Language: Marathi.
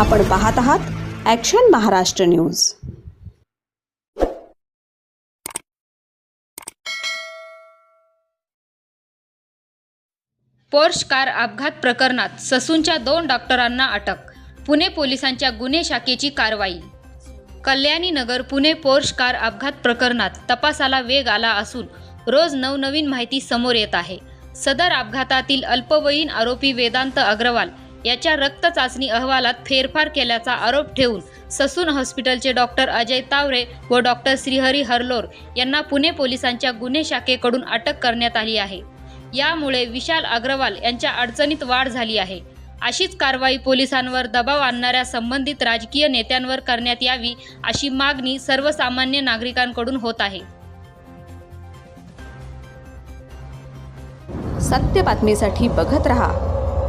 आपण पाहत आहात action Maharashtra news Porsche car अपघात प्रकरणात ससूनच्या दोन डॉक्टरांना अटक पुणे पोलिसांच्या गुन्हे शाखेची कारवाई. कल्याणी नगर पुणे पोर्श कार अपघात प्रकरणात तपासाला वेग आला असून रोज नवनवीन माहिती समोर येत आहे. सदर अपघातातील अल्पवयीन आरोपी वेदांत अग्रवाल याच्या रक्त चाचणी अहवालात फेरफार केल्याचा आरोप ठेवून ससून हॉस्पिटलचे डॉक्टर अजय तावरे व डॉक्टर श्रीहरी हरलोर यांना पुणे पोलिसांच्या गुन्हे शाखेकडून अटक करण्यात आली आहे. यामुळे विशाल अग्रवाल यांच्या अडचणीत वाढ झाली आहे. अशीच कारवाई पोलिसांवर दबाव आणणाऱ्या संबंधित राजकीय नेत्यांवर करण्यात यावी अशी मागणी सर्वसामान्य नागरिकांकडून होत आहे. सत्य बातमीसाठी बघत रहा.